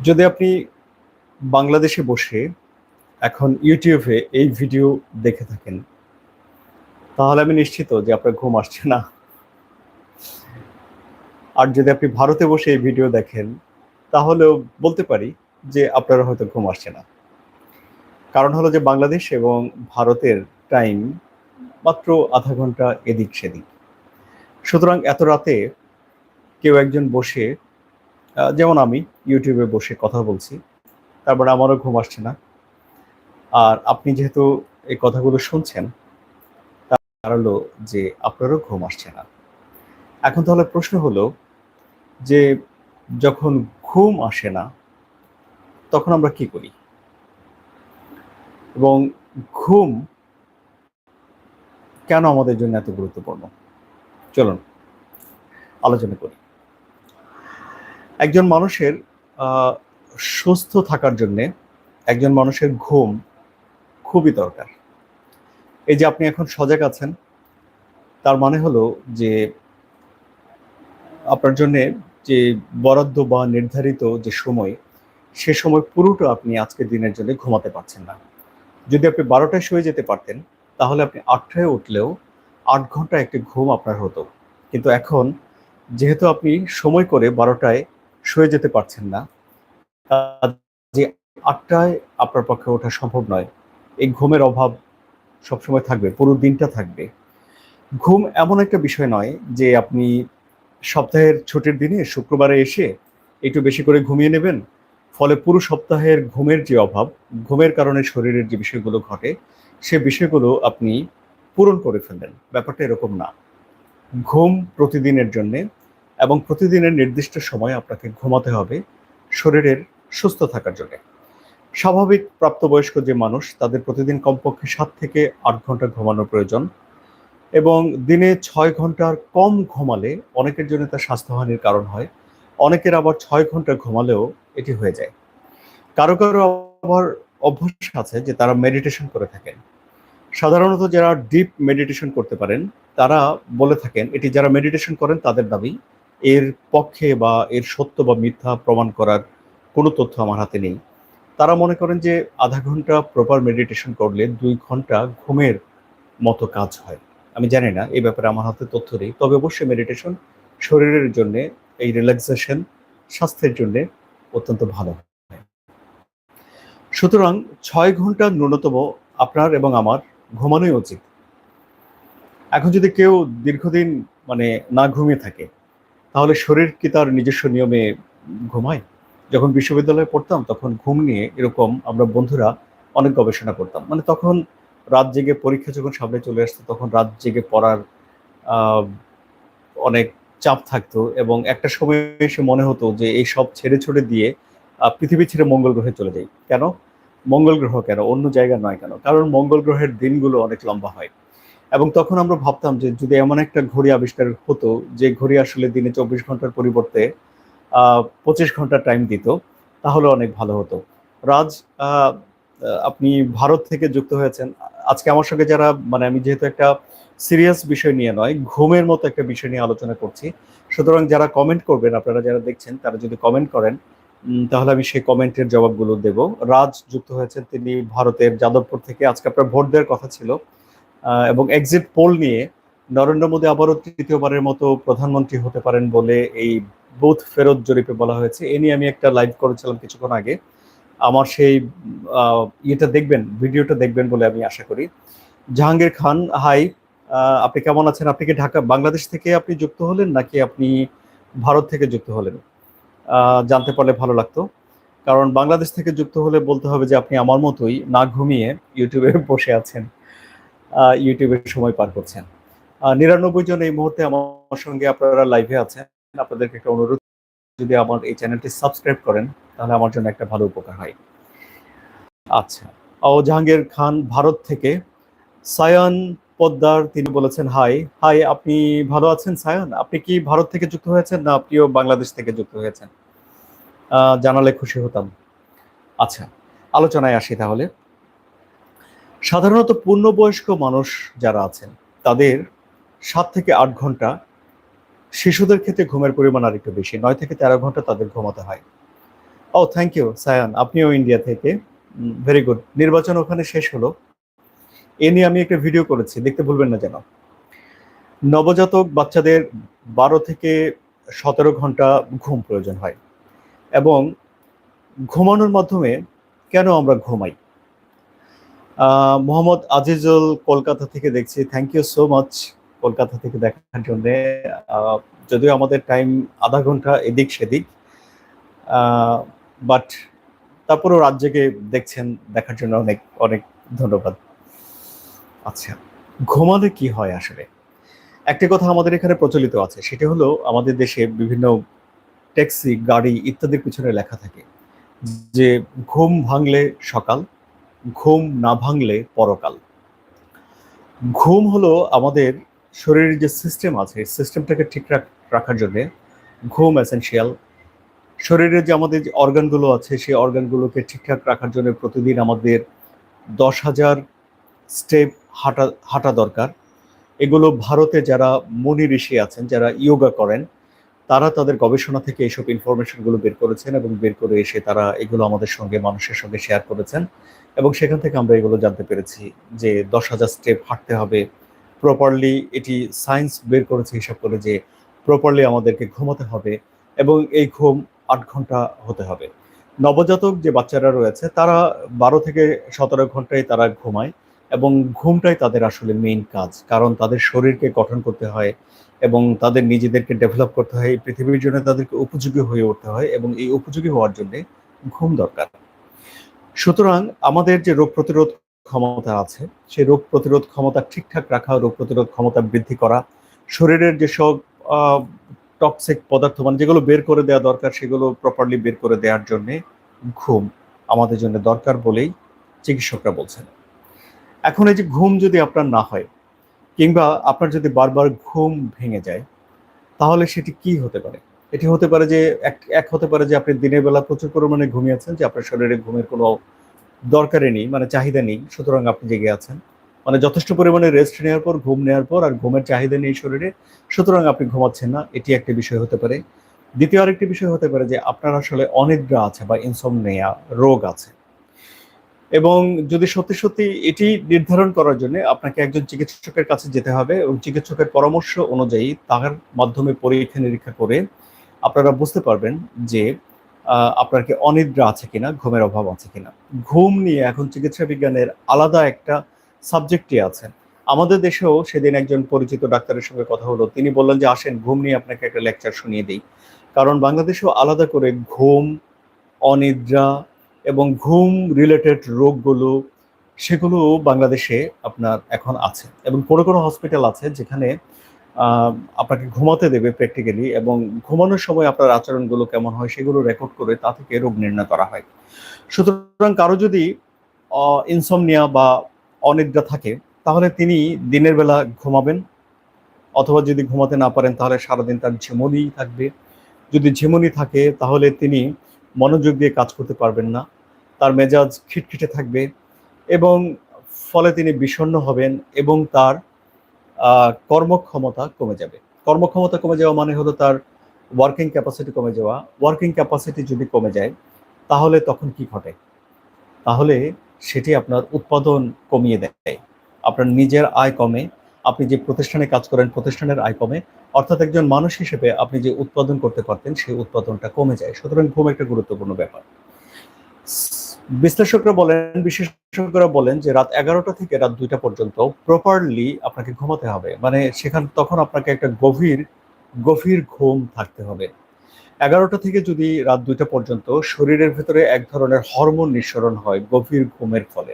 যদি আপনি বাংলাদেশে বসে এখন ইউটিউবে এই ভিডিও দেখে থাকেন, তাহলে আমি নিশ্চিত যে আপনার ঘুম আসছে না। আর যদি আপনি ভারতে বসে এই ভিডিও দেখেন, তাহলেও বলতে পারি যে আপনার হয়তো ঘুম আসছে না। কারণ হলো যে বাংলাদেশ এবং ভারতের টাইম মাত্র আধা ঘণ্টা এদিক সেদিক। সুতরাং এত রাতে কেউ একজন বসে যেমন আমি ইউটিউবে বসে কথা বলছি, তারপরে আমারও ঘুম আসছে না। আর আপনি যেহেতু এই কথাগুলো শুনছেন, তার হলো যে আপনারও ঘুম আসছে না। এখন তাহলে প্রশ্ন হলো যে যখন ঘুম আসে না, তখন আমরা কি করি? এবং ঘুম কেন আমাদের জন্য এত গুরুত্বপূর্ণ? চলুন, আলোচনা করি। একজন মানুষের সুস্থ থাকার জন্যে একজন মানুষের ঘুম খুবই দরকার। এই যে আপনি এখন সজাগ আছেন, তার মানে হলো যে আপনার জন্যে যে বরাদ্দ বা নির্ধারিত যে সময়, সে সময় পুরোটা আপনি আজকের দিনের জন্য ঘুমাতে পারছেন না। যদি আপনি বারোটায় শুয়ে যেতে পারতেন, তাহলে আপনি আটটায় উঠলেও আট ঘণ্টা একটি ঘুম আপনার হতো। কিন্তু এখন যেহেতু আপনি সময় করে বারোটায় শুয়ে যেতে পারছেন না যে আটটায় আপনার পক্ষে ওঠা সম্ভব নয়। এই ঘুমের অভাব সবসময় থাকবে, পুরো দিনটা থাকবে। ঘুম এমন একটা বিষয় নয় যে আপনি সপ্তাহের ছুটির দিনে শুক্রবারে এসে একটু বেশি করে ঘুমিয়ে নেবেন। ফলে পুরো সপ্তাহের ঘুমের যে অভাব, ঘুমের কারণে শরীরের যে বিষয়গুলো ঘটে, সে বিষয়গুলো আপনি পূরণ করে ফেললেন। ব্যাপারটা এরকম না। ঘুম প্রতিদিনের জন্যে এবং প্রতিদিনের নির্দিষ্ট সময় আপনাকে ঘুমাতে হবে শরীরের সুস্থ থাকার জন্য। স্বাভাবিক প্রাপ্তবয়স্ক যে মানুষ, তাদের প্রতিদিন কমপক্ষে সাত থেকে আট ঘণ্টা ঘুমানোর প্রয়োজন এবং দিনে ছয় ঘণ্টার কম ঘুমালে অনেকের জন্য তা স্বাস্থ্যহানির কারণ হয়। অনেকের আবার ছয় ঘণ্টা ঘুমালেও এটি হয়ে যায়। কারও কারও আবার অভ্যাস আছে যে তারা মেডিটেশন করে থাকেন। সাধারণত যারা ডিপ মেডিটেশন করতে পারেন, তারা বলে থাকেন, এটি যারা মেডিটেশন করেন তাদের দাবি এর পক্ষে বা এর সত্য বা মিথ্যা প্রমাণ করার কোনো তথ্য আমার হাতে নেই। তারা মনে করেন যে আধা ঘণ্টা প্রপার মেডিটেশন করলে দুই ঘণ্টা ঘুমের মতো কাজ হয়। আমি জানি না, এই ব্যাপারে আমার হাতে তথ্য নেই। তবে অবশ্যই মেডিটেশন শরীরের জন্য, এই রিল্যাক্সেশন স্বাস্থ্যের জন্য অত্যন্ত ভালো সুতরাং ছয় ঘণ্টা ন্যূনতম আপনার এবং আমার ঘুমানোই উচিত। এখন যদি কেউ দীর্ঘদিন মানে না ঘুমিয়ে থাকে তাহলে শরীর কি তার নিজস্ব নিয়মে ঘুমায়? যখন বিশ্ববিদ্যালয়ে পড়তাম, তখন ঘুম নিয়ে এরকম আমরা বন্ধুরা অনেক গবেষণা করতাম। মানে তখন রাত জেগে পরীক্ষা যখন সামনে চলে আসতো, তখন রাত জেগে পড়ার অনেক চাপ থাকতো এবং একটা সময় এসে মনে হতো যে এই সব ছেড়ে ছুড়ে দিয়ে পৃথিবী ছেড়ে মঙ্গল গ্রহে চলে যাই। কেন? মঙ্গল গ্রহ কেন? অন্য জায়গা নয় কেন? কারণ মঙ্গল গ্রহের দিনগুলো অনেক লম্বা হয়। এবং তখন আমরা ভাবতাম যে যদি এমন একটা ঘড়ি আবিষ্কার হতো, যে ঘড়ি আসলে দিনে চব্বিশ ঘণ্টার পরিবর্তে পঁচিশ ঘণ্টা টাইম দিত, তাহলে অনেক ভালো হতো। রাজ আপনি ভারত থেকে যুক্ত হয়েছেন। আজকে আমার সঙ্গে যারা মানে আমি যেহেতু একটা সিরিয়াস বিষয় নিয়ে নয়, ঘুমের মতো একটা বিষয় নিয়ে আলোচনা করছি, সুতরাং যারা কমেন্ট করবেন, আপনারা যারা দেখছেন, তারা যদি কমেন্ট করেন তাহলে আমি সেই কমেন্টের জবাবগুলো দেব। রাজ যুক্ত হয়েছেন, তিনি ভারতের যাদবপুর থেকে। আজকে আপনার ভোট দেওয়ার কথা ছিল। এবং এক্সিট পোল নিয়ে নরেন্দ্র মোদী আবারও তৃতীয়বারের মতো প্রধানমন্ত্রী হতে পারেন বলে এই বুথ ফেরত জরিপে বলা হয়েছে। এ নিয়ে আমি একটা লাইভ করেছিলাম কিছুক্ষণ আগে। আমার সেই ইয়েটা দেখবেন, ভিডিওটা দেখবেন বলে আমি আশা করি। জাহাঙ্গীর খান হাই আপনি কেমন আছেন? আপনি কি ঢাকা, বাংলাদেশ থেকে আপনি যুক্ত হলেন নাকি আপনি ভারত থেকে যুক্ত হলেন? জানতে পারলে ভালো লাগতো। কারণ বাংলাদেশ থেকে যুক্ত হলে বলতে হবে যে আপনি আমার মতোই না ঘুমিয়ে ইউটিউবে বসে আছেন। ইউটিউবে সময় পার করছেন। নিরানব্বই জন এই মুহূর্তে আমার সঙ্গে আপনারা লাইভে আছেন। আপনাদেরকে একটা অনুরোধ, যদি আমার এই চ্যানেলটি সাবস্ক্রাইব করেন, তাহলে আমার জন্য একটা ভালো উপকার হয়। আচ্ছা ও জাহাঙ্গীর খান ভারত থেকে। সায়ন পোদ্দার, তিনি বলেছেন হাই হাই আপনি ভালো আছেন সায়ন? আপনি কি ভারত থেকে যুক্ত হয়েছেন না আপনিও বাংলাদেশ থেকে যুক্ত হয়েছেন? জানালে খুশি হতাম। আচ্ছা আলোচনায় আসি তাহলে। সাধারণত পূর্ণবয়স্ক মানুষ যারা আছেন, তাদের সাত থেকে আট ঘণ্টা শিশুদের ক্ষেত্রে ঘুমের পরিমাণ আর একটু বেশি, নয় থেকে তেরো ঘণ্টা তাদের ঘুমাতে হয়। ও থ্যাংক ইউ সায়ান, আপনিও ইন্ডিয়া থেকে। ভেরি গুড নির্বাচন ওখানে শেষ হলো। এ নিয়ে আমি একটা ভিডিও করেছি, দেখতে ভুলবেন না যেন। নবজাতক বাচ্চাদের বারো থেকে সতেরো ঘণ্টা ঘুম প্রয়োজন হয়। এবং ঘুমানোর মাধ্যমে কেন আমরা ঘুমাই? মোহাম্মদ আজিজুল কলকাতা থেকে দেখছি। Thank you so much Kolkata থেকে দেখার জন্য। যদিও আমাদের টাইম আধা ঘণ্টা এদিক সেদিক। বাট তারপরেও জেগে দেখছেন, দেখার জন্য অনেক অনেক ধন্যবাদ। আচ্ছা ঘুমালে কি হয় আসলে? একটি কথা আমাদের এখানে প্রচলিত আছে, সেটা হলো আমাদের দেশে বিভিন্ন ট্যাক্সি, গাড়ি ইত্যাদির পিছনে লেখা থাকে যে, ঘুম ভাঙলে সকাল ঘুম না ভাঙলে পরকাল। ঘুম হলো আমাদের শরীরের যে সিস্টেম আছে সিস্টেমটাকে ঠিক রাখার জন্য ঘুম এসেনশিয়াল শরীরের যে আমাদের যে অর্গানগুলো আছে, সেই অর্গানগুলোকে ঠিকঠাক রাখার জন্য প্রতিদিন আমাদের দশ হাজার স্টেপ হাঁটা হাঁটা দরকার। এগুলো ভারতে যারা মুনি ঋষি আছেন, যারা ইয়োগা করেন তারা তাদের গবেষণা থেকে এইসব ইনফরমেশনগুলো বের করেছেন এবং বের করে এসে তারা এগুলো আমাদের সঙ্গে, মানুষের সঙ্গে শেয়ার করেছেন। এবং সেখান থেকে আমরা এগুলো জানতে পেরেছি যে দশ হাজার স্টেপ হাঁটতে হবে। প্রপারলি এটি সায়েন্স বের করেছে হিসাব করে যে প্রপারলি আমাদেরকে ঘুমাতে হবে এবং এই ঘুম আট ঘণ্টা হতে হবে। নবজাতক যে বাচ্চারা রয়েছে, তারা বারো থেকে সতেরো ঘন্টায় তারা ঘুমায় এবং ঘুমটাই তাদের আসলে মেইন কাজ। কারণ তাদের শরীরকে গঠন করতে হয় এবং তাদের নিজেদেরকে ডেভেলপ করতে হয়, এই পৃথিবীর জন্য তাদেরকে উপযোগী হয়ে উঠতে হয় এবং এই উপযোগী হওয়ার জন্য ঘুম দরকার। সুতরাং আমাদের যে রোগ প্রতিরোধ ক্ষমতা আছে, সেই রোগ প্রতিরোধ ক্ষমতা ঠিকঠাক রাখা, রোগ প্রতিরোধ ক্ষমতা বৃদ্ধি করা, শরীরের যেসব টক্সিক পদার্থ মানে যেগুলো বের করে দেওয়া দরকার, সেগুলো প্রপারলি বের করে দেওয়ার জন্য ঘুম আমাদের জন্য দরকার বলেই চিকিৎসকরা বলছেন। এখন এই যে ঘুম যদি আপনার না হয় কিংবা আপনার যদি বারবার ঘুম ভেঙে যায়, তাহলে সেটি কি হতে পারে? এটি হতে পারে যে, এক এক হতে পারে যে আপনি দিনের বেলা প্রচুর পরিমাণে ঘুমিয়েছেন যে আপনার শরীরে ঘুমের কোনো দরকারই নেই মানে চাহিদা নেই, সুতরাং আপনি জেগে আছেন। মানে যথেষ্ট পরিমাণে রেস্ট নেওয়ার পর, ঘুম নেওয়ার পর আর ঘুমের চাহিদা নেই শরীরে, সুতরাং আপনি ঘুমাচ্ছেন না, এটি একটি বিষয় হতে পারে। দ্বিতীয় আরেকটি বিষয় হতে পারে যে, আপনার আসলে অনিদ্রা আছে বা ইনসমনিয়া রোগ আছে। এবং যদি সত্যি সত্যি এটি নির্ধারণ করার জন্য আপনাকে একজন চিকিৎসকের কাছে যেতে হবে এবং চিকিৎসকের পরামর্শ অনুযায়ী তার মাধ্যমে পরীক্ষা নিরীক্ষা করে আপনারা বুঝতে পারবেন যে আপনার কি অনিদ্রা আছে কিনা, ঘুমের অভাব আছে কিনা। ঘুম নিয়ে এখন চিকিৎসা বিজ্ঞানের আলাদা একটা সাবজেক্টই আছে। আমাদের দেশেও সেদিন একজন পরিচিত ডাক্তারের সঙ্গে কথা হলো। তিনি বললেন যে, আসেন, ঘুম নিয়ে আপনাকে একটা লেকচার শুনিয়ে দিই। কারণ বাংলাদেশেও আলাদা করে ঘুম, অনিদ্রা এবং ঘুম রিলেটেড রোগগুলো, সেগুলো বাংলাদেশে আপনার এখন আছে এবং কোনো কোনো হসপিটাল আছে যেখানে আপনাকে ঘুমাতে দেবে প্র্যাকটিক্যালি এবং ঘুমানোর সময় আপনার আচরণগুলো কেমন হয় সেগুলো রেকর্ড করে তা থেকে রোগ নির্ণয় করা হয়। সুতরাং কারও যদি ইনসমনিয়া বা অনিদ্রা থাকে, তাহলে তিনি দিনের বেলা ঘুমাবেন অথবা যদি ঘুমাতে না পারেন তাহলে সারাদিন তার ঝিমুনি থাকবে। যদি ঝিমুনি থাকে তাহলে তিনি মনোযোগ দিয়ে কাজ করতে পারবেন না। তার মেজাজ খিটখিটে থাকবে এবং ফলে তিনি বিষণ্ণ হবেন এবং তার কর্মক্ষমতা কমে যাবে। কর্মক্ষমতা কমে যাওয়া মানে হলো তার ওয়ার্কিং ক্যাপাসিটি কমে যাওয়া। ওয়ার্কিং ক্যাপাসিটি যদি কমে যায়, তাহলে তখন কি ঘটে? তাহলে সেটি আপনার উৎপাদন কমিয়ে দেয়। আপনার নিজের আয় কমে, আপনি যে প্রতিষ্ঠানে কাজ করেন, প্রতিষ্ঠানের আয় কমে, অর্থাৎ একজন মানুষ হিসেবে আপনি যে উৎপাদন করতে পারতেন, সেই উৎপাদনটা কমে যায়। সুতরাং ঘুম একটা গুরুত্বপূর্ণ ব্যাপার। বিশ্লেষকরা বলেন, বিশেষজ্ঞরা বলেন যে রাত এগারোটা থেকে রাত দুইটা পর্যন্ত প্রপারলি আপনাকে ঘুমাতে হবে। মানে সেখান, তখন আপনাকে একটা গভীর গভীর ঘুম থাকতে হবে। এগারোটা থেকে যদি রাত দুইটা পর্যন্ত শরীরের ভেতরে এক ধরনের হরমোন নিঃসরণ হয় গভীর ঘুমের ফলে।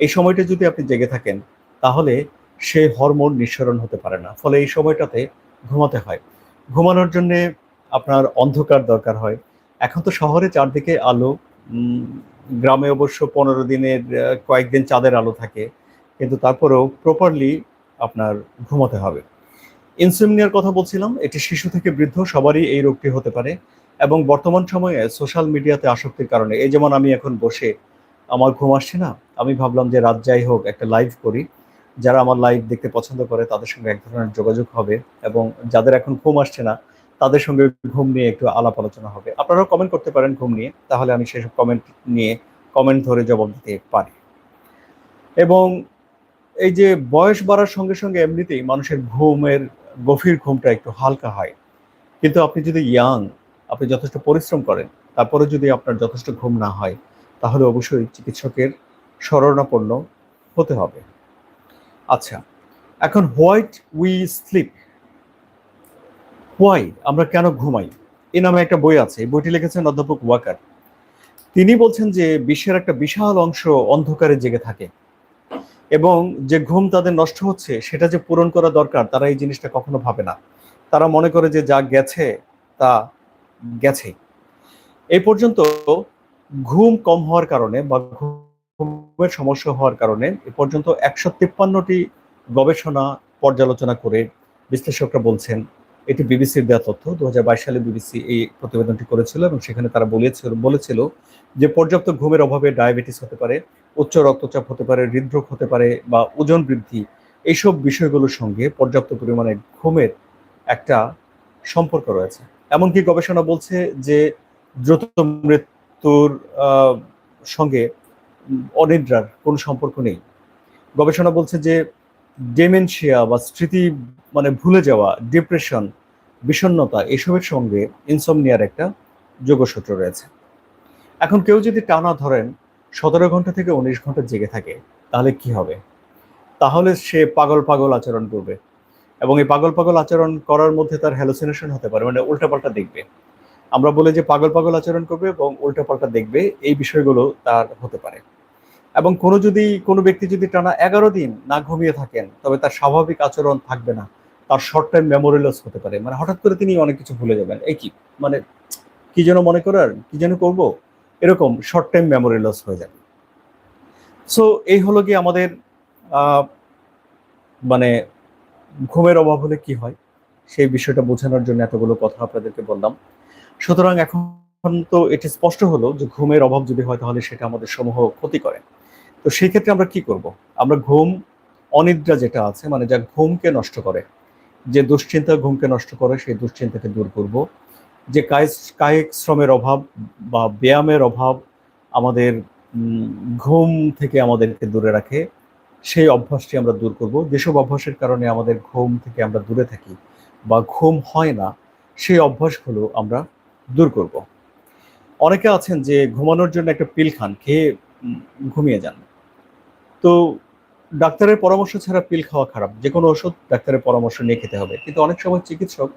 এই সময়টা যদি আপনি জেগে থাকেন, তাহলে সেই হরমোন নিঃসরণ হতে পারে না। ফলে এই সময়টাতে ঘুমাতে হয়। ঘুমানোর জন্যে আপনার অন্ধকার দরকার হয়। এখন তো শহরে চারদিকে আলো গ্রামে অবশ্য পনেরো দিনের কয়েকদিন চাঁদের আলো থাকে, কিন্তু তারপরেও প্রপারলি আপনার ঘুমাতে হবে। ইনসুমিনিয়ার কথা বলছিলাম, এটি শিশু থেকে বৃদ্ধ, সবারই এই রোগটি হতে পারে এবং বর্তমান সময়ে সোশ্যাল মিডিয়াতে আসক্তির কারণে, এই যেমন আমি এখন বসে আমার ঘুম আসছে না, আমি ভাবলাম যে রাত যাই হোক একটা লাইভ করি। যারা আমার লাইভ দেখতে পছন্দ করে, তাদের সঙ্গে এক ধরনের যোগাযোগ হবে এবং যাদের এখন ঘুম আসছে না তাদের সঙ্গে ঘুম নিয়ে একটু আলাপ আলোচনা হবে। আপনারাও কমেন্ট করতে পারেন ঘুম নিয়ে, তাহলে আমি সেসব কমেন্ট নিয়ে কমেন্ট ধরে জবাব দিতে পারি। এবং এই যে বয়স বাড়ার সঙ্গে সঙ্গে এমনিতেই মানুষের ঘুমের, গভীর ঘুমটা একটু হালকা হয়। কিন্তু আপনি যদি ইয়াং আপনি যথেষ্ট পরিশ্রম করেন, তারপরে যদি আপনার যথেষ্ট ঘুম না হয়, তাহলে অবশ্যই চিকিৎসকের শরণাপন্ন হতে হবে। আচ্ছা এখন হোয়াইট উই স্লিপ হোয়াই আমরা কেন ঘুমাই? এ নামে একটা বই আছে, এই বইটি লিখেছেন অধ্যাপক ওয়াকার। তিনি বলছেন যে বিশ্বের একটা বিশাল অংশ অন্ধকারে জেগে থাকে এবং যে ঘুম তাদের নষ্ট হচ্ছে, সেটা যে পূরণ করা দরকার, তারা এই জিনিসটা কখনো ভাবে না। তারা মনে করে যে যা গেছে, তা গেছে। এই পর্যন্ত ঘুম কম হওয়ার কারণে বা ঘুমের সমস্যা হওয়ার কারণে এ পর্যন্ত একশো তিপ্পান্নটি গবেষণা, পর্যালোচনা করে বিশ্লেষকরা বলছেন এটি বিবিসির দেওয়া তথ্য। দু হাজার বাইশ সালে বিবিসি এই প্রতিবেদনটি করেছিল এবং সেখানে তারা বলেছিল বলেছিল যে পর্যাপ্ত ঘুমের অভাবে ডায়াবেটিস হতে পারে, উচ্চ রক্তচাপ হতে পারে, হৃদরোগ হতে পারে বা ওজন বৃদ্ধি। এইসব বিষয়গুলোর সঙ্গে পর্যাপ্ত পরিমাণে ঘুমের একটা সম্পর্ক রয়েছে। এমনকি গবেষণা বলছে যে দ্রুত মৃত্যুর সঙ্গে অনিদ্রার কোনো সম্পর্ক নেই। গবেষণা বলছে যে ডেমেনশিয়া বা স্মৃতি মানে ভুলে যাওয়া ডিপ্রেশন বিষণ্ণতা, এসবের সঙ্গে ইনসমনিয়ার একটা যোগসূত্র রয়েছে। এখন কেউ যদি টানা ধরেন, সতেরো ঘণ্টা থেকে উনিশ ঘণ্টা জেগে থাকে, তাহলে কি হবে? তাহলে সে পাগল পাগল আচরণ করবে এবং এই পাগল পাগল আচরণ করার মধ্যে তার হ্যালোসিনেশন হতে পারে মানে উল্টাপাল্টা দেখবে। আমরা বলে যে পাগল পাগল আচরণ করবে এবং উল্টাপাল্টা দেখবে, এই বিষয়গুলো তার হতে পারে। এবং কোনো যদি, কোনো ব্যক্তি যদি টানা এগারো দিন না ঘুমিয়ে থাকেন, তবে তার স্বাভাবিক আচরণ থাকবে না। তার শর্ট টাইম মেমোরি লস হতে পারে। মানে হঠাৎ করে তিনি অনেক কিছু ভুলে যাবেন। এই কি? মানে কি যেন মনে করার, কি যেন করব? এরকম শর্ট টাইম মেমোরি লস হয়ে যাবে। সো এই হলো কি আমাদের মানে ঘুমের অভাব হলে কি হয়? সেই বিষয়টা বোঝানোর জন্য এতগুলো কথা আপনাদেরকে বললাম। সুতরাং এখন তো এটি স্পষ্ট হলো যে ঘুমের অভাব যদি হয় তাহলে সেটা আমাদের সমূহ ক্ষতি করে। তো সেই ক্ষেত্রে আমরা কি করব? আমরা ঘুম অনিদ্রা যেটা আছে মানে যা ঘুমকে নষ্ট করে যে দুশ্চিন্তা ঘুমকে নষ্ট করে, সেই দুশ্চিন্তাকে দূর করব। যে কায়িক শ্রমের অভাব বা ব্যায়ামের অভাব আমাদের ঘুম থেকে আমাদেরকে দূরে রাখে, সেই অভ্যাসটি আমরা দূর করব। যেসব অভ্যাসের কারণে আমাদের ঘুম থেকে আমরা দূরে থাকি বা ঘুম হয় না, সেই অভ্যাসগুলো আমরা দূর করব। অনেকে আছেন যে ঘুমানোর জন্য একটা পিল খান, খেয়ে ঘুমিয়ে যান। তো ডাক্তারের পরামর্শ ছাড়া পিল খাওয়া খারাপ। যে কোনো ওষুধ ডাক্তারের পরামর্শ নিয়ে খেতে হবে। কিন্তু অনেক সময় চিকিৎসক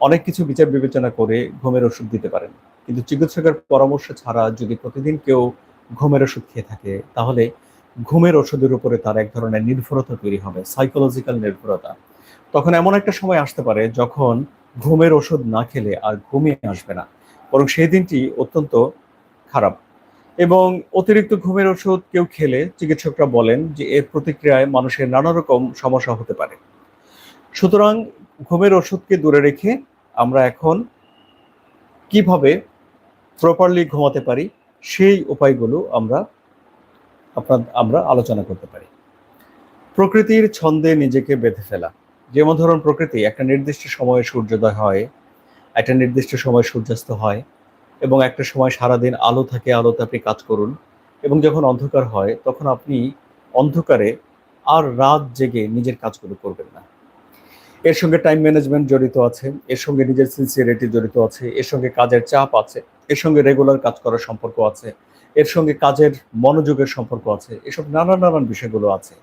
অনেক কিছু বিচার বিবেচনা করে ঘুমের ওষুধ দিতে পারেন। কিন্তু চিকিৎসকের পরামর্শ ছাড়া যদি প্রতিদিন কেউ ঘুমের ওষুধ খেয়ে থাকে, তাহলে ঘুমের ওষুধের উপরে তার এক ধরনের নির্ভরতা তৈরি হবে সাইকোলজিক্যাল নির্ভরতা। তখন এমন একটা সময় আসতে পারে যখন ঘুমের ওষুধ না খেলে আর ঘুমিয়ে আসবে না। বরং সেই দিনটি অত্যন্ত খারাপ। এবং অতিরিক্ত ঘুমের ওষুধ কেউ খেলে চিকিৎসকরা বলেন যে এর প্রতিক্রিয়ায় মানুষের নানা রকম সমস্যা হতে পারে। সুতরাং ঘুমের ওষুধকে দূরে রেখে আমরা এখন কীভাবে প্রপারলি ঘুমাতে পারি, সেই উপায়গুলো আমরা আপনার, আমরা আলোচনা করতে পারি। প্রকৃতির ছন্দে নিজেকে বেঁধে ফেলা। যেমন ধরুন প্রকৃতি, একটা নির্দিষ্ট সময়ে সূর্যোদয় হয়, একটা নির্দিষ্ট সময় সূর্যাস্ত হয় এবং একটা সময় সারাদিন আলো থাকে, আলোতে আপনি কাজ করুন। এবং যখন অন্ধকার হয়, তখন আপনি অন্ধকারে আর রাত জেগে নিজের কাজগুলো করবেন না। এর সঙ্গে টাইম ম্যানেজমেন্ট জড়িত আছে, এর সঙ্গে নিজের সিনসিয়ারিটি জড়িত আছে, এর সঙ্গে কাজের চাপ আছে, এর সঙ্গে রেগুলার কাজ করার সম্পর্ক আছে, এর সঙ্গে কাজের মনোযোগের সম্পর্ক আছে, এসব নানান নানান বিষয়গুলো আছে।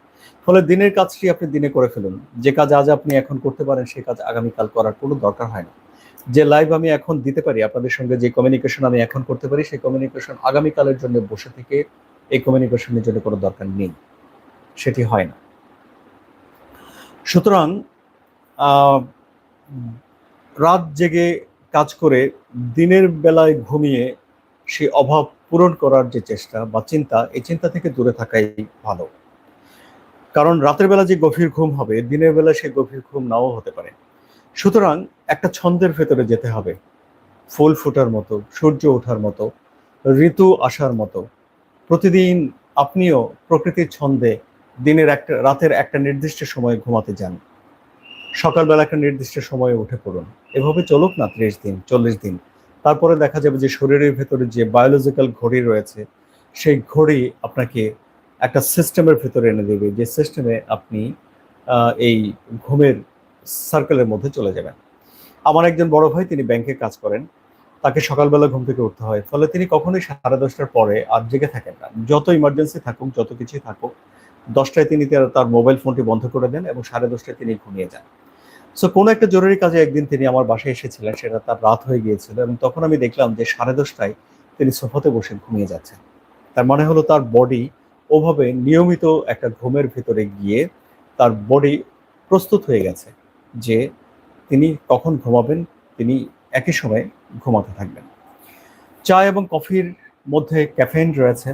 ফলে দিনের কাজটি আপনি দিনে করে ফেলুন। যে কাজ আজ আপনি এখন করতে পারেন সেই কাজ আগামীকাল করার কোনো দরকার হয় না। যে লাইভ আমি এখন দিতে পারি, আপনাদের সঙ্গে যে কমিউনিকেশন আমি এখন করতে পারি, সেই কমিউনিকেশন আগামীকালের জন্য বসে থেকে এই কমিউনিকেশনের জন্য কোনো দরকার নেই। সেটি হয় না। সুতরাং রাত জেগে কাজ করে দিনের বেলায় ঘুমিয়ে সে অভাব পূরণ করার যে চেষ্টা বা চিন্তা, এই চিন্তা থেকে দূরে থাকাই ভালো। কারণ রাতের বেলা যে গভীর ঘুম হবে, দিনের বেলা সে গভীর ঘুম নাও হতে পারে। সুতরাং একটা ছন্দের ভেতরে যেতে হবে। ফুল ফোটার মতো, সূর্য ওঠার মতো, ঋতু আসার মতো। প্রতিদিন আপনিও প্রকৃতির ছন্দে দিনের একটা, রাতের একটা নির্দিষ্ট সময়ে ঘুমাতে যান। সকালবেলা একটা নির্দিষ্ট সময়ে উঠে পড়ুন। এভাবে চলুক না ত্রিশ দিন, চল্লিশ দিন। তারপরে দেখা যাবে যে শরীরের ভেতরে যে বায়োলজিক্যাল ঘড়ি রয়েছে, সেই ঘড়ি আপনাকে একটা সিস্টেমের ভেতরে এনে দেবে। যে সিস্টেমে আপনি এই ঘুমের সার্কেলের মধ্যে চলে যাবেন। আমার একজন বড় ভাই তিনি ব্যাংকে কাজ করেন। তাকে সকালবেলা ঘুম থেকে উঠতে হয়। ফলে তিনি কখনোই সাড়ে দশটার পরে আর জেগে থাকেন না। যত ইমার্জেন্সি থাকুক, যত কিছুই থাকুক, দশটায় তিনি তার- মোবাইল ফোনটি বন্ধ করে দেন এবং সাড়ে দশটায় তিনি ঘুমিয়ে যান। সো কোনো একটা জরুরি কাজে একদিন তিনি আমার বাসায় এসেছিলেন। সেটা তার রাত হয়ে গিয়েছিল এবং তখন আমি দেখলাম যে সাড়ে দশটায় তিনি সোফাতে বসে ঘুমিয়ে যাচ্ছেন। তার মানে হলো তার বডি ওভাবে নিয়মিত একটা ঘুমের ভিতরে গিয়ে তার বডি প্রস্তুত হয়ে গেছে। যে তিনি কখন ঘুমাবেন, তিনি একই সময়ে ঘুমাতে থাকবেন। চা এবং কফির মধ্যে ক্যাফেইন রয়েছে।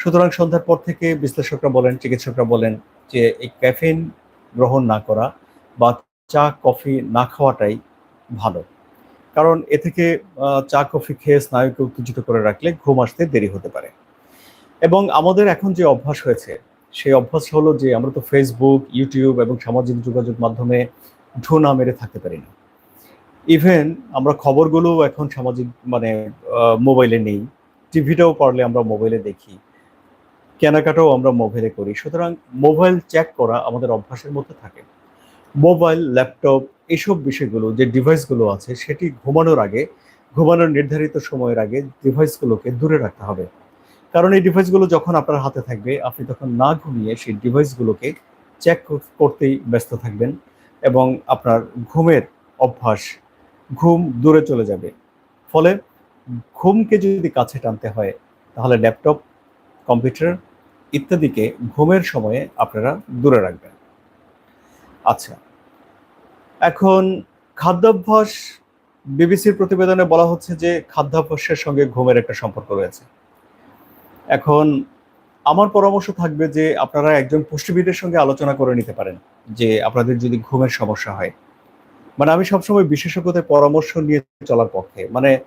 সুতরাং সন্ধ্যার পর থেকে বিশ্লেষকরা বলেন, চিকিৎসকরা বলেন যে এই ক্যাফেইন গ্রহণ না করা বা চা, কফি না খাওয়াটাই ভালো। কারণ এ থেকে চা, কফি খেয়ে স্নায়ুকে উত্তেজিত করে রাখলে ঘুম আসতে দেরি হতে পারে। এবং আমাদের এখন যে অভ্যাস হয়েছে, সেই অভ্যাস হলো যে আমরা তো ফেসবুক ইউটিউব এবং সামাজিক যোগাযোগ মাধ্যমে ঢু না মেরে থাকতে পারি না। ইভেন আমরা খবরগুলো এখন সামাজিক মানে মোবাইলে নেই। টিভিটাও পারলে আমরা মোবাইলে দেখি। কেনাকাটাও আমরা মোবাইলে করি। সুতরাং মোবাইল চেক করা আমাদের অভ্যাসের মধ্যে থাকে। মোবাইল ল্যাপটপ এসব বিষয়গুলো, যে ডিভাইসগুলো আছে, সেটি ঘুমানোর আগে, ঘুমানোর নির্ধারিত সময়ের আগে ডিভাইসগুলোকে দূরে রাখতে হবে। কারণ এই ডিভাইসগুলো যখন আপনার হাতে থাকবে, আপনি তখন না ঘুমিয়ে সেই ডিভাইসগুলোকে চেক করতেই ব্যস্ত থাকবেন। এবং আপনার ঘুমের অভ্যাস, ঘুম দূরে চলে যাবে। ফলে ঘুমকে যদি কাছে টানতে হয়, তাহলে ল্যাপটপ, কম্পিউটার ইত্যাদিকে ঘুমের সময়ে আপনারা দূরে রাখবেন। আচ্ছা এখন খাদ্যাভ্যাস, বিবিসির প্রতিবেদনে বলা হচ্ছে যে খাদ্যাভ্যাসের সঙ্গে ঘুমের একটা সম্পর্ক রয়েছে। এখন আমার পরামর্শ থাকবে যে আপনারা একজন পুষ্টিবিদের সঙ্গে আলোচনা করে নিতে পারেন। যে আপনাদের যদি ঘুমের সমস্যা হয়। মানে আমি সবসময় বিশেষজ্ঞদের পরামর্শ নিয়ে চলার পক্ষে। মানে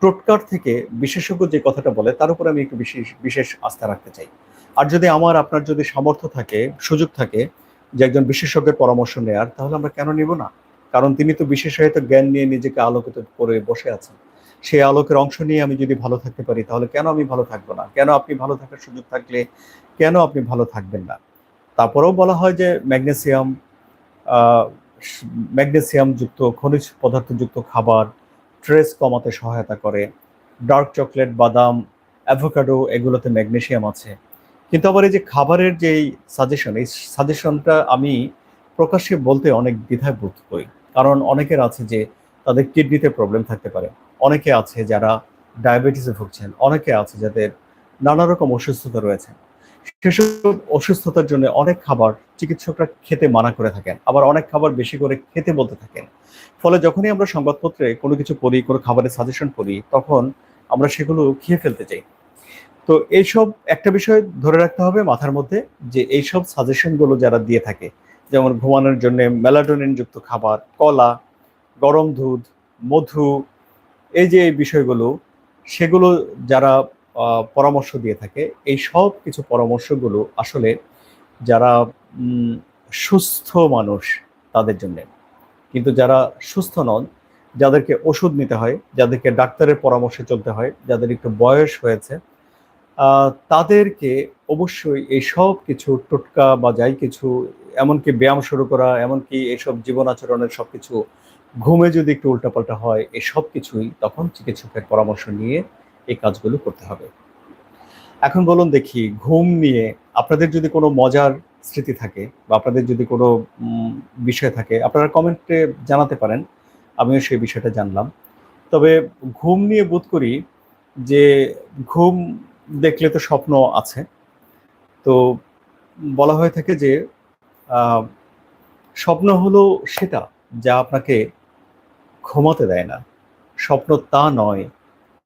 টোটকার থেকে বিশেষজ্ঞ যে কথাটা বলে, তার উপর আমি একটু বিশেষ বিশেষ আস্থা রাখতে চাই। আর যদি আমার, আপনার যদি সামর্থ্য থাকে, সুযোগ থাকে যে একজন বিশেষজ্ঞের পরামর্শ নেয়ার, তাহলে আমরা কেন নিব না? কারণ তিনি তো বিশেষায়িত জ্ঞান নিয়ে নিজেকে আলোকিত করে বসে আছেন। সেই আলোকের অংশ নিয়ে আমি যদি ভালো থাকতে পারি, তাহলে কেন আমি ভালো থাকব না? কেন আপনি ভালো থাকার সুযোগ থাকলে, কেন আপনি ভালো থাকবেন না? তারপরেও বলা হয় যে ম্যাগনেসিয়াম ম্যাগনেসিয়াম যুক্ত খনিজ পদার্থযুক্ত খাবার স্ট্রেস কমাতে সহায়তা করে। ডার্ক চকলেট, বাদাম, অ্যাভোকাডো এগুলোতে ম্যাগনেসিয়াম আছে। কিন্তু আবার এই যে খাবারের যেই সাজেশন, এই সাজেশনটা আমি প্রকাশ্যে বলতে অনেক দ্বিধায় বোধ করি। কারণ অনেকের আছে যে তাদের কিডনিতে প্রবলেম থাকতে পারে। অনেকে আছে যারা ডায়াবেটিসে ভুগছেন। অনেকে আছে যাদের নানা রকম অসুস্থতা রয়েছে। সেসব অসুস্থতার জন্য অনেক খাবার চিকিৎসকরা খেতে মানা করে থাকেন, আবার অনেক খাবার বেশি করে খেতে বলতে থাকেন। ফলে যখনই আমরা সংবাদপত্রে কোনো কিছু পড়ি, কোনো খাবারের সাজেশন পড়ি, তখন আমরা সেগুলো খেয়ে ফেলতে চাই। তো এইসব একটা বিষয় ধরে রাখতে হবে মাথার মধ্যে যে এইসব সাজেশনগুলো যারা দিয়ে থাকে, যেমন ঘুমানোর জন্য মেলাটোনিন যুক্ত খাবার, কলা, গরম দুধ, মধু, এই যে বিষয়গুলো, সেগুলো যারা পরামর্শ দিয়ে থাকে। এই সব কিছু পরামর্শগুলো আসলে যারা সুস্থ মানুষ তাদের জন্য। কিন্তু যারা সুস্থ নন, যাদেরকে ওষুধ নিতে হয়, যাদেরকে ডাক্তারের পরামর্শে চলতে হয়, যাদের একটু বয়স হয়েছে তাদেরকে অবশ্যই এই সব কিছু টোটকা বা যাই কিছু, এমনকি ব্যায়াম শুরু করা, এমনকি এইসব জীবন আচরণের সব কিছু, ঘুমে যদি একটু উল্টাপাল্টা হয় এই সব কিছুই তখন চিকিৎসকের পরামর্শ নিয়ে এই কাজগুলো করতে হবে। এখন বলুন দেখি, ঘুম নিয়ে আপনাদের যদি কোনো মজার স্মৃতি থাকে বা আপনাদের যদি কোনো বিষয় থাকে, আপনারা কমেন্টে জানাতে পারেন, আমিও সেই বিষয়টা জানলাম। তবে ঘুম নিয়ে বোধ করি যে ঘুম দেখলে তো স্বপ্ন আছে। তো বলা হয়ে থাকে যে স্বপ্ন হলো সেটা যা আপনাকে ঘুমাতে দেয় না। স্বপ্ন তা নয়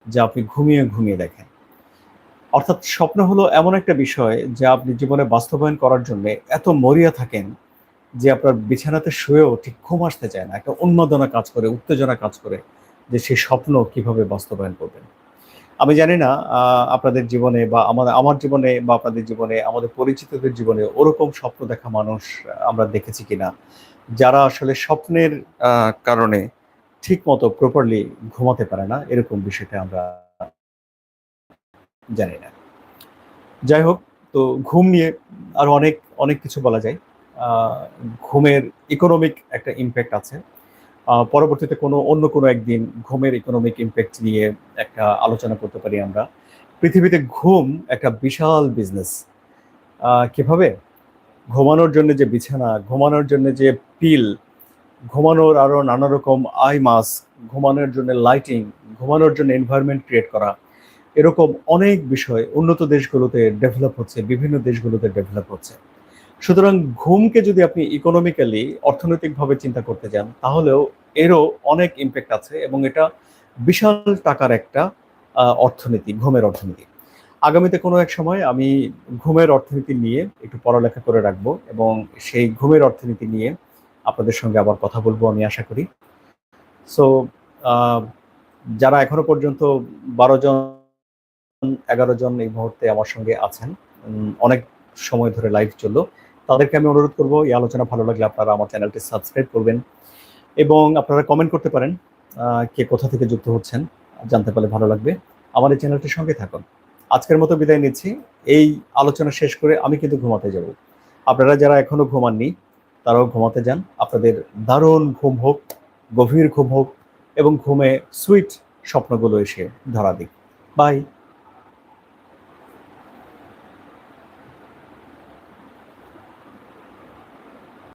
যা আপনি ঘুমিয়ে ঘুমিয়ে দেখেন। অর্থাৎ স্বপ্ন হলো এমন একটা বিষয় যা আপনি জীবনে বাস্তবায়ন করার জন্য এত মরিয়া থাকেন যে আপনার বিছানাতে শুয়েও ঠিক ঘুম আসতে চায় না। একটা উন্মাদনা কাজ করে, উত্তেজনা কাজ করে যে সেই স্বপ্ন কীভাবে বাস্তবায়ন করবেন আমি জানি না আপনাদের জীবনে বা আমাদের আমার জীবনে বা আপনাদের জীবনে, আমাদের পরিচিতদের জীবনে ওরকম স্বপ্ন দেখা মানুষ আমরা দেখেছি কিনা। যারা আসলে স্বপ্নের কারণে ঠিক মতো প্রপারলি ঘুমাতে পারে না, এরকম বিষয়টা আমরা জানি না। যাই হোক, তো ঘুম নিয়ে আরও অনেক অনেক কিছু বলা যায়। ঘুমের ইকোনমিক একটা ইম্প্যাক্ট আছে। পরবর্তীতে কোনো, অন্য কোনো একদিন ঘুমের ইকোনমিক ইম্প্যাক্ট নিয়ে একটা আলোচনা করতে পারি আমরা। পৃথিবীতে ঘুম একটা বিশাল বিজনেস কীভাবে? ঘুমানোর জন্য যে বিছানা, ঘুমানোর জন্য যে পিল ঘুমানোর আরও নানা রকম আই মাস্ক, ঘুমানোর জন্য লাইটিং, ঘুমানোর জন্য এনভায়রনমেন্ট ক্রিয়েট করা, এরকম অনেক বিষয় উন্নত দেশগুলোতে ডেভেলপ হচ্ছে, বিভিন্ন দেশগুলোতে ডেভেলপ হচ্ছে। সুতরাং ঘুমকে যদি আপনি ইকোনমিক্যালি অর্থনৈতিকভাবে চিন্তা করতে যান, তাহলেও এরও অনেক ইম্প্যাক্ট আছে এবং এটা বিশাল টাকার একটা অর্থনীতি, ঘুমের অর্থনীতি। আগামীতে কোনো এক সময় আমি ঘুমের অর্থনীতি নিয়ে একটু পড়ালেখা করে রাখব এবং সেই ঘুমের অর্থনীতি নিয়ে আপনাদের সঙ্গে আবার কথা বলব আমি আশা করি। সো যারা এখনও পর্যন্ত বারো জন, এগারো জন এই মুহূর্তে আমার সঙ্গে আছেন অনেক সময় ধরে লাইভ চলল, তাদেরকে আমি অনুরোধ করব, এই আলোচনা ভালো লাগলে আপনারা আমার চ্যানেলটি সাবস্ক্রাইব করবেন এবং আপনারা কমেন্ট করতে পারেন কে কোথা থেকে যুক্ত হচ্ছেন, জানতে পারলে ভালো লাগবে। আমার এই চ্যানেলটির সঙ্গে থাকুন। আজকের মতো বিদায় নিচ্ছি। এই আলোচনা শেষ করে আমি কিন্তু ঘুমাতে যাব। আপনারা যারা এখনও ঘুমাননি তারাও ঘুমাতে যান। আপনাদের দারুণ ঘুম হোক, গভীর ঘুম হোক এবং ঘুমে সুইট স্বপ্নগুলো এসে ধরা দিক। বাই